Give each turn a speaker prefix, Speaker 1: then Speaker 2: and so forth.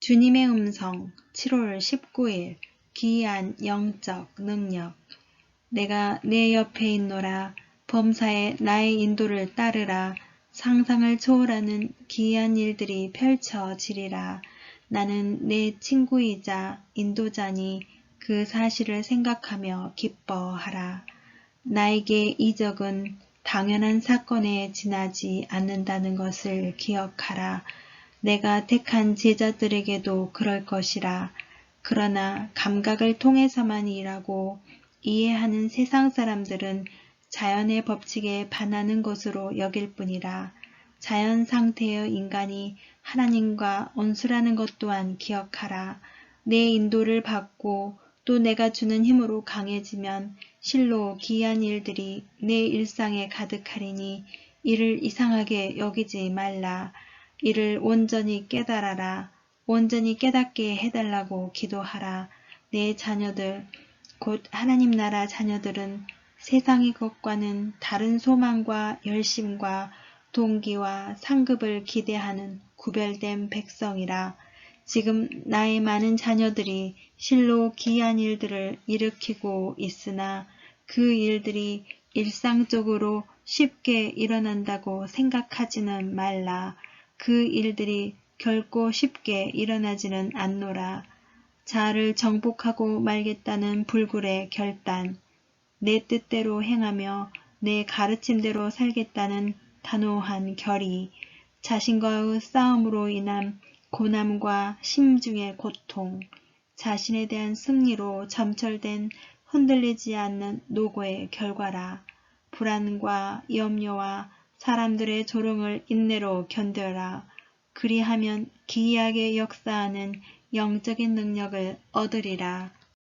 Speaker 1: 주님의 음성 7월 19일 기이한 영적 능력 내가 내 옆에 있노라 범사에 나의 인도를 따르라 상상을 초월하는 기이한 일들이 펼쳐지리라 나는 내 친구이자 인도자니 그 사실을 생각하며 기뻐하라. 나에게 이적은 당연한 사건에 지나지 않는다는 것을 기억하라. 내가 택한 제자들에게도 그럴 것이라. 그러나 감각을 통해서만 일하고 이해하는 세상 사람들은 자연의 법칙에 반하는 것으로 여길 뿐이라. 자연 상태의 인간이 하나님과 온수라는 것 또한 기억하라. 내 인도를 받고 또 내가 주는 힘으로 강해지면 실로 기이한 일들이 내 일상에 가득하리니 이를 이상하게 여기지 말라. 이를 온전히 깨달아라. 온전히 깨닫게 해달라고 기도하라. 내 자녀들, 곧 하나님 나라 자녀들은 세상의 것과는 다른 소망과 열심과 동기와 상급을 기대하는 구별된 백성이라 지금 나의 많은 자녀들이 실로 기이한 일들을 일으키고 있으나 그 일들이 일상적으로 쉽게 일어난다고 생각하지는 말라. 그 일들이 결코 쉽게 일어나지는 않노라. 자를 정복하고 말겠다는 불굴의 결단, 내 뜻대로 행하며 내 가르침대로 살겠다는 단호한 결의, 자신과의 싸움으로 인한 고남과 심중의 고통, 자신에 대한 승리로 점철된 흔들리지 않는 노고의 결과라. 불안과 염려와 사람들의 조롱을 인내로 견뎌라. 그리하면 기이하게 역사하는 영적인 능력을 얻으리라.